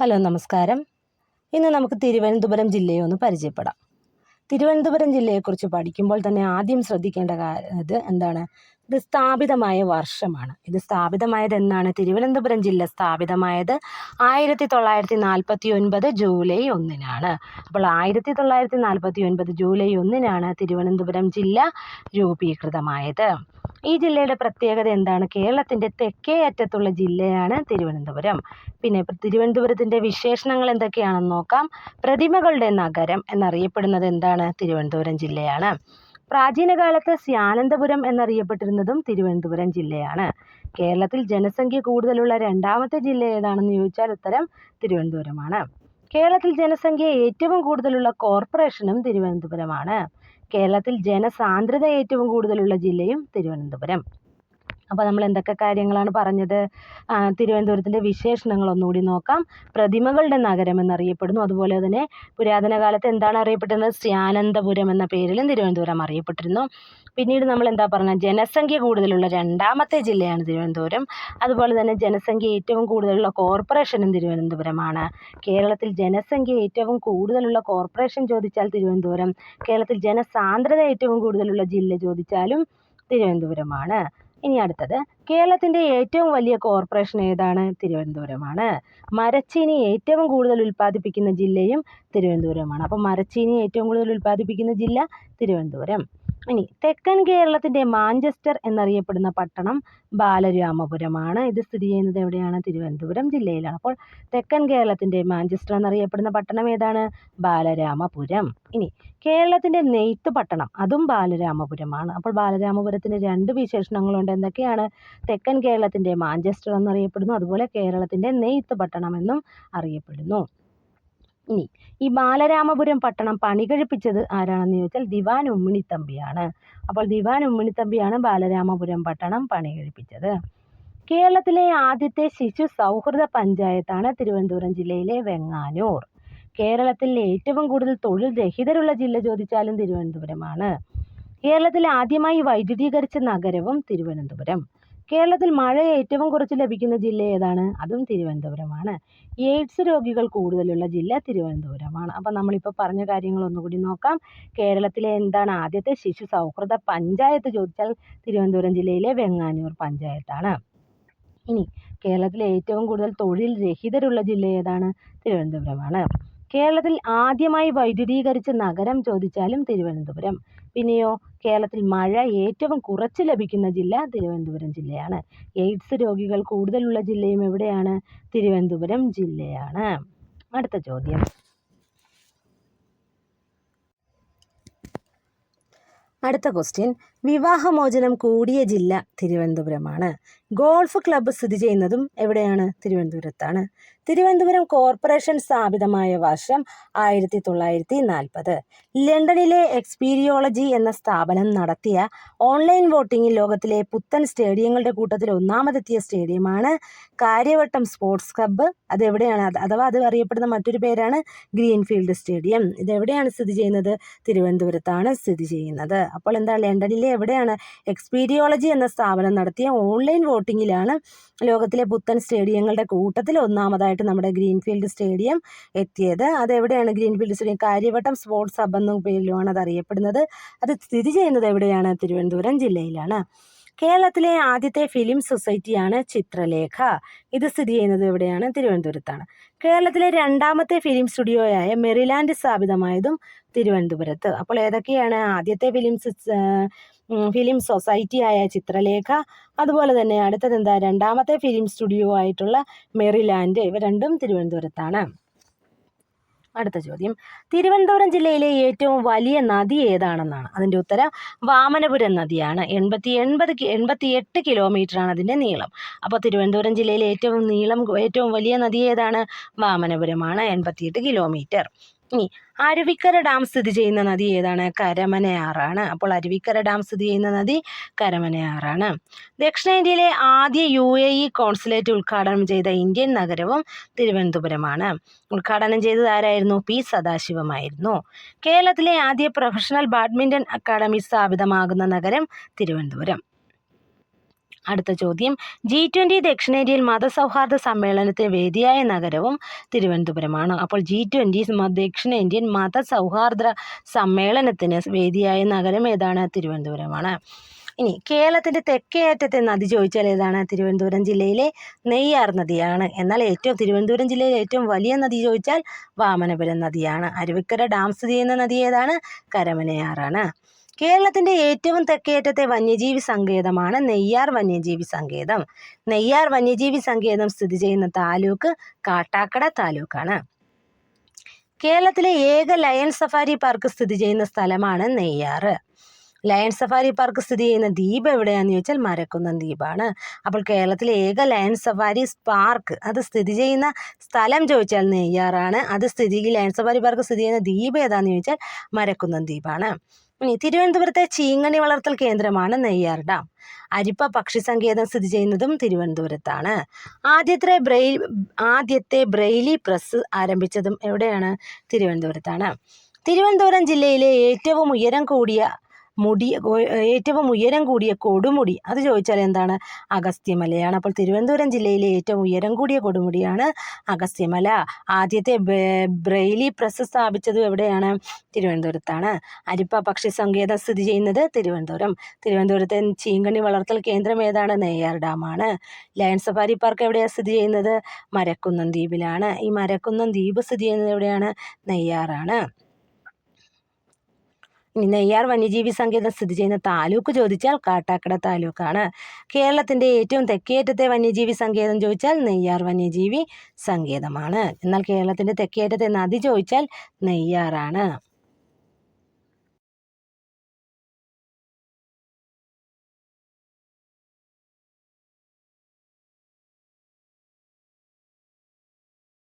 Hello നമസ്കാരം. ഇന്ന് നമുക്ക് തിരുവനന്തപുരം ജില്ലയെ ഒന്ന് പരിചയപ്പെടാം. തിരുവനന്തപുരം ജില്ലയെക്കുറിച്ച് പഠിക്കുമ്പോൾ തന്നെ ആദ്യം ശ്രദ്ധിക്കേണ്ട ഇത് എന്താണ്? ഇത് സ്ഥാപിതമായ വർഷമാണ്. ഇത് സ്ഥാപിതമായത് എന്നാണ് തിരുവനന്തപുരം ജില്ല സ്ഥാപിതമായത് ആയിരത്തി തൊള്ളായിരത്തി നാൽപ്പത്തി ഒൻപത് ജൂലൈ ഒന്നിനാണ്. അപ്പോൾ ആയിരത്തി തൊള്ളായിരത്തി നാൽപ്പത്തി ഒൻപത് ജൂലൈ ഒന്നിനാണ് തിരുവനന്തപുരം ജില്ല രൂപീകൃതമായത്. ഈ ജില്ലയുടെ പ്രത്യേകത എന്താണ്? കേരളത്തിന്റെ തെക്കേ അറ്റത്തുള്ള ജില്ലയാണ് തിരുവനന്തപുരം. പിന്നെ തിരുവനന്തപുരത്തിന്റെ വിശേഷണങ്ങൾ എന്തൊക്കെയാണെന്ന് നോക്കാം. പ്രതിമകളുടെ നഗരം എന്നറിയപ്പെടുന്നത് എന്താണ്? തിരുവനന്തപുരം ജില്ലയാണ്. പ്രാചീന കാലത്ത് സ്യാനന്തപുരം എന്നറിയപ്പെട്ടിരുന്നതും തിരുവനന്തപുരം ജില്ലയാണ്. കേരളത്തിൽ ജനസംഖ്യ കൂടുതലുള്ള രണ്ടാമത്തെ ജില്ല ഏതാണെന്ന് ചോദിച്ചാൽ ഉത്തരം തിരുവനന്തപുരമാണ്. കേരളത്തിൽ ജനസംഖ്യ ഏറ്റവും കൂടുതലുള്ള കോർപ്പറേഷനും തിരുവനന്തപുരമാണ്. കേരളത്തിൽ ജനസാന്ദ്രത ഏറ്റവും കൂടുതലുള്ള ജില്ലയും തിരുവനന്തപുരം. അപ്പോൾ നമ്മൾ എന്തൊക്കെ കാര്യങ്ങളാണ് പറഞ്ഞത്? തിരുവനന്തപുരത്തിന്റെ വിശേഷണങ്ങൾ ഒന്നുകൂടി നോക്കാം. പ്രതിമകളുടെ നഗരം എന്നറിയപ്പെടുന്നു. അതുപോലെ തന്നെ പുരാതന കാലത്ത് എന്താണ് അറിയപ്പെട്ടിരുന്നത് സ്യാനന്തപുരം എന്ന പേരിലും തിരുവനന്തപുരം അറിയപ്പെട്ടിരുന്നു. പിന്നീട് നമ്മൾ എന്താ പറഞ്ഞത് ജനസംഖ്യ കൂടുതലുള്ള രണ്ടാമത്തെ ജില്ലയാണ് തിരുവനന്തപുരം. അതുപോലെ തന്നെ ജനസംഖ്യ ഏറ്റവും കൂടുതലുള്ള കോർപ്പറേഷനും തിരുവനന്തപുരമാണ്. കേരളത്തിൽ ജനസംഖ്യ ഏറ്റവും കൂടുതലുള്ള കോർപ്പറേഷൻ ചോദിച്ചാൽ തിരുവനന്തപുരം. കേരളത്തിൽ ജനസാന്ദ്രത ഏറ്റവും കൂടുതലുള്ള ജില്ല ചോദിച്ചാലും തിരുവനന്തപുരമാണ്. ഇനി അടുത്തത് കേരളത്തിന്റെ ഏറ്റവും വലിയ കോർപ്പറേഷൻ ഏതാണ്? തിരുവനന്തപുരമാണ്. മരച്ചീനി ഏറ്റവും കൂടുതൽ ഉൽപ്പാദിപ്പിക്കുന്ന ജില്ലയും തിരുവനന്തപുരമാണ്. അപ്പോൾ മരച്ചീനി ഏറ്റവും കൂടുതൽ ഉൽപ്പാദിപ്പിക്കുന്ന ജില്ല തിരുവനന്തപുരം. ഇനി തെക്കൻ കേരളത്തിന്റെ മാഞ്ചസ്റ്റർ എന്നറിയപ്പെടുന്ന പട്ടണം ബാലരാമപുരമാണ്. ഇത് സ്ഥിതി ചെയ്യുന്നത് എവിടെയാണ്? തിരുവനന്തപുരം ജില്ലയിലാണ്. അപ്പോൾ തെക്കൻ കേരളത്തിന്റെ മാഞ്ചസ്റ്റർ എന്നറിയപ്പെടുന്ന പട്ടണം ഏതാണ്? ബാലരാമപുരം. ഇനി കേരളത്തിന്റെ നെയ്ത്ത് പട്ടണം അതും ബാലരാമപുരമാണ്. അപ്പോൾ ബാലരാമപുരത്തിന് രണ്ട് വിശേഷണങ്ങളുണ്ട്. എന്തൊക്കെയാണ്? തെക്കൻ കേരളത്തിന്റെ മാഞ്ചസ്റ്റർ എന്നറിയപ്പെടുന്നു അതുപോലെ കേരളത്തിന്റെ നെയ്ത്ത് പട്ടണം എന്നും അറിയപ്പെടുന്നു. ഇനി ഈ ബാലരാമപുരം പട്ടണം പണി കഴിപ്പിച്ചത് ആരാണെന്ന് ചോദിച്ചാൽ ദിവാൻ ഉമ്മിണിത്തമ്പിയാണ് അപ്പോൾ ദിവാൻ ഉമ്മിണിത്തമ്പിയാണ് ബാലരാമപുരം പട്ടണം പണി കഴിപ്പിച്ചത് കേരളത്തിലെ ആദ്യത്തെ ശിശു സൗഹൃദ പഞ്ചായത്താണ് തിരുവനന്തപുരം ജില്ലയിലെ വെങ്ങാനൂർ. കേരളത്തിൽ ഏറ്റവും കൂടുതൽ തൊഴിൽ രഹിതരുള്ള ജില്ല ചോദിച്ചാലും തിരുവനന്തപുരമാണ്. കേരളത്തിൽ ആദ്യമായി വൈദ്യുതീകരിച്ച നഗരവും തിരുവനന്തപുരം. കേരളത്തിൽ മഴ ഏറ്റവും കുറച്ച് ലഭിക്കുന്ന ജില്ല ഏതാണ്? അതും തിരുവനന്തപുരമാണ്. എയ്ഡ്സ് രോഗികൾ കൂടുതലുള്ള ജില്ല തിരുവനന്തപുരമാണ്. അപ്പം നമ്മളിപ്പോൾ പറഞ്ഞ കാര്യങ്ങൾ ഒന്നുകൂടി നോക്കാം. കേരളത്തിലെ എന്താണ് ആദ്യത്തെ ശിശു സൗഹൃദ പഞ്ചായത്ത് ചോദിച്ചാൽ തിരുവനന്തപുരം ജില്ലയിലെ വെങ്ങാനൂർ പഞ്ചായത്താണ്. ഇനി കേരളത്തിലെ ഏറ്റവും കൂടുതൽ തൊഴിൽ രഹിതരുള്ള ജില്ല ഏതാണ്? തിരുവനന്തപുരമാണ്. കേരളത്തിൽ ആദ്യമായി വൈദ്യുതീകരിച്ച നഗരം ചോദിച്ചാലും തിരുവനന്തപുരം. പിന്നെയോ കേരളത്തിൽ മഴ ഏറ്റവും കുറച്ച് ലഭിക്കുന്ന ജില്ല തിരുവനന്തപുരം ജില്ലയാണ്. എയ്ഡ്സ് രോഗികൾ കൂടുതലുള്ള ജില്ലയും എവിടെയാണ്? തിരുവനന്തപുരം ജില്ലയാണ്. അടുത്ത ചോദ്യം. അടുത്ത ക്വസ്റ്റ്യൻ വിവാഹമോചനം കൂടിയ ജില്ല തിരുവനന്തപുരമാണ്. ഗോൾഫ് ക്ലബ്ബ് സ്ഥിതി ചെയ്യുന്നതും എവിടെയാണ്? തിരുവനന്തപുരത്താണ്. തിരുവനന്തപുരം കോർപ്പറേഷൻ സ്ഥാപിതമായ വർഷം ആയിരത്തി തൊള്ളായിരത്തി നാൽപ്പത് ലണ്ടനിലെ എക്സ്പീരിയോളജി എന്ന സ്ഥാപനം നടത്തിയ ഓൺലൈൻ വോട്ടിംഗിൽ ലോകത്തിലെ പുത്തൻ സ്റ്റേഡിയങ്ങളുടെ കൂട്ടത്തിൽ ഒന്നാമതെത്തിയ സ്റ്റേഡിയമാണ് കാര്യവട്ടം സ്പോർട്സ് ക്ലബ്ബ്. അത് എവിടെയാണ്? അത് അഥവാ അത് അറിയപ്പെടുന്ന മറ്റൊരു പേരാണ് ഗ്രീൻഫീൽഡ് സ്റ്റേഡിയം. ഇത് എവിടെയാണ് സ്ഥിതി ചെയ്യുന്നത്? തിരുവനന്തപുരത്താണ് സ്ഥിതി ചെയ്യുന്നത്. അപ്പോൾ എന്താ ലണ്ടനിലെ എവിടെയാണ്? എക്സ്പീരിയോളജി എന്ന സ്ഥാപനം നടത്തിയ ഓൺലൈൻ വോട്ടിങ്ങിലാണ് ലോകത്തിലെ പുത്തൻ സ്റ്റേഡിയങ്ങളുടെ കൂട്ടത്തിൽ ഒന്നാമതായിട്ട് നമ്മുടെ ഗ്രീൻഫീൽഡ് സ്റ്റേഡിയം എത്തിയത്. അതെവിടെയാണ് Greenfield stadium? Kariavattom sports hub എന്ന പേരിലുമാണ് അത് അറിയപ്പെടുന്നത് അത് സ്ഥിതി ചെയ്യുന്നത് എവിടെയാണ്? തിരുവനന്തപുരം ജില്ലയിലാണ്. കേരളത്തിലെ ആദ്യത്തെ ഫിലിം സൊസൈറ്റിയാണ് ചിത്രലേഖ. ഇത് സ്ഥിതി ചെയ്യുന്നത് എവിടെയാണ്? തിരുവനന്തപുരത്താണ്. കേരളത്തിലെ രണ്ടാമത്തെ ഫിലിം സ്റ്റുഡിയോയായ മെറിലാൻഡ് സ്ഥാപിതമായതും തിരുവനന്തപുരത്ത്. അപ്പോൾ ഏതൊക്കെയാണ് ആദ്യത്തെ ഫിലിം ഫിലിം സൊസൈറ്റി ആയ ചിത്രലേഖ. അതുപോലെ തന്നെ അടുത്തത് എന്താ? രണ്ടാമത്തെ ഫിലിം സ്റ്റുഡിയോ ആയിട്ടുള്ള മെറിലാൻഡ്. ഇവ രണ്ടും തിരുവനന്തപുരത്താണ്. അടുത്ത ചോദ്യം. തിരുവനന്തപുരം ജില്ലയിലെ ഏറ്റവും വലിയ നദി ഏതാണെന്നാണ്? അതിന്റെ ഉത്തരം വാമനപുരം നദിയാണ്. എൺപത്തി എൺപത് എൺപത്തി എട്ട് കിലോമീറ്ററാണ് അതിന്റെ നീളം. അപ്പോൾ തിരുവനന്തപുരം ജില്ലയിലെ ഏറ്റവും നീളം ഏറ്റവും വലിയ നദി ഏതാണ്? വാമനപുരമാണ്. എൺപത്തിയെട്ട് കിലോമീറ്റർ. ഇനി അരുവിക്കര ഡാം സ്ഥിതി ചെയ്യുന്ന നദി ഏതാണ്? കരമനയാറാണ്. അപ്പോൾ അരുവിക്കര ഡാം സ്ഥിതി ചെയ്യുന്ന നദി കരമനയാറാണ്. ദക്ഷിണേന്ത്യയിലെ ആദ്യ യു എ ഇ കോൺസുലേറ്റ് ഉദ്ഘാടനം ചെയ്ത ഇന്ത്യൻ നഗരവും തിരുവനന്തപുരമാണ്. ഉദ്ഘാടനം ചെയ്തത് ആരായിരുന്നു? പി സദാശിവമായിരുന്നു കേരളത്തിലെ ആദ്യ പ്രൊഫഷണൽ ബാഡ്മിന്റൺ അക്കാദമി സ്ഥാപിതമാകുന്ന നഗരം തിരുവനന്തപുരം. അടുത്ത ചോദ്യം. ജി ട്വന്റി ദക്ഷിണേന്ത്യയിൽ മതസൗഹാർദ്ദ സമ്മേളനത്തിന് വേദിയായ നഗരവും തിരുവനന്തപുരമാണ്. അപ്പോൾ ജി ട്വന്റി ദക്ഷിണേന്ത്യൻ മതസൗഹാർദ്ദ സമ്മേളനത്തിന് വേദിയായ നഗരം ഏതാണ്? തിരുവനന്തപുരമാണ്. ഇനി കേരളത്തിന്റെ തെക്കേയറ്റത്തെ നദി ചോദിച്ചാൽ ഏതാണ്? തിരുവനന്തപുരം ജില്ലയിലെ നെയ്യാർ നദിയാണ്. എന്നാൽ ഏറ്റവും തിരുവനന്തപുരം ജില്ലയിലെ ഏറ്റവും വലിയ നദി ചോദിച്ചാൽ വാമനപുരം നദിയാണ്. അരുവിക്കര ഡാം സ്ഥിതി ചെയ്യുന്ന നദി ഏതാണ്? കരമനയാറാണ്. കേരളത്തിന്റെ ഏറ്റവും തെക്കേറ്റത്തെ വന്യജീവി സങ്കേതമാണ് നെയ്യാർ വന്യജീവി സങ്കേതം. നെയ്യാർ വന്യജീവി സങ്കേതം സ്ഥിതി ചെയ്യുന്ന താലൂക്ക് കാട്ടാക്കട താലൂക്കാണ്. കേരളത്തിലെ ഏക ലയൺ സഫാരി പാർക്ക് സ്ഥിതി ചെയ്യുന്ന സ്ഥലമാണ് നെയ്യാർ. ലയൺ സഫാരി പാർക്ക് സ്ഥിതി ചെയ്യുന്ന ദ്വീപ് എവിടെയാണെന്ന് ചോദിച്ചാൽ മരക്കുന്നം ദ്വീപാണ്. അപ്പോൾ കേരളത്തിലെ ഏക ലയൺ സഫാരി പാർക്ക് അത് സ്ഥിതി ചെയ്യുന്ന സ്ഥലം ചോദിച്ചാൽ നെയ്യാറാണ്. അത് സ്ഥിതി ലയൺ സഫാരി പാർക്ക് സ്ഥിതി ചെയ്യുന്ന ദ്വീപ് ഏതാണെന്ന് ചോദിച്ചാൽ മരക്കുന്നം ദ്വീപാണ്. ഇനി തിരുവനന്തപുരത്തെ ചീങ്ങണി വളർത്തൽ കേന്ദ്രമാണ് നെയ്യാർ ഡാം അരിപ്പ പക്ഷി സങ്കേതം സ്ഥിതി ചെയ്യുന്നതും തിരുവനന്തപുരത്താണ്. ആദ്യത്തെ ബ്രെയിൽ ആദ്യത്തെ ബ്രെയിലി പ്രസ് ആരംഭിച്ചതും എവിടെയാണ്? തിരുവനന്തപുരത്താണ്. തിരുവനന്തപുരം ജില്ലയിലെ ഏറ്റവും ഉയരം കൂടിയ മുടി ഏറ്റവും ഉയരം കൂടിയ കൊടുമുടി. അത് ചോദിച്ചാൽ എന്താണ്? അഗസ്ത്യമലയാണ്. അപ്പോൾ തിരുവനന്തപുരം ജില്ലയിലെ ഏറ്റവും ഉയരം കൂടിയ കൊടുമുടിയാണ് അഗസ്ത്യമല. ആദ്യത്തെ ബ്രെയിലി പ്രസ് സ്ഥാപിച്ചതും എവിടെയാണ്? തിരുവനന്തപുരത്താണ്. അരിപ്പ പക്ഷി സങ്കേതം സ്ഥിതി ചെയ്യുന്നത് തിരുവനന്തപുരം. തിരുവനന്തപുരത്തെ ചീങ്കണി വളർത്തൽ കേന്ദ്രം ഏതാണ്? നെയ്യാർ ഡാമാണ്. ലയൺ സഫാരി പാർക്ക് എവിടെയാണ് സ്ഥിതി ചെയ്യുന്നത്? മരക്കുന്നം ദ്വീപിലാണ്. ഈ മരക്കുന്നം ദ്വീപ് സ്ഥിതി ചെയ്യുന്നത് എവിടെയാണ്? നെയ്യാറാണ്. ഇനി നെയ്യാർ വന്യജീവി സങ്കേതം സ്ഥിതി ചെയ്യുന്ന താലൂക്ക് ചോദിച്ചാൽ കാട്ടാക്കട താലൂക്കാണ്. കേരളത്തിന്റെ ഏറ്റവും തെക്കേറ്റത്തെ വന്യജീവി സങ്കേതം ചോദിച്ചാൽ നെയ്യാർ വന്യജീവി സങ്കേതമാണ്. എന്നാൽ കേരളത്തിന്റെ തെക്കേറ്റത്തെ നദി ചോദിച്ചാൽ നെയ്യാറാണ്.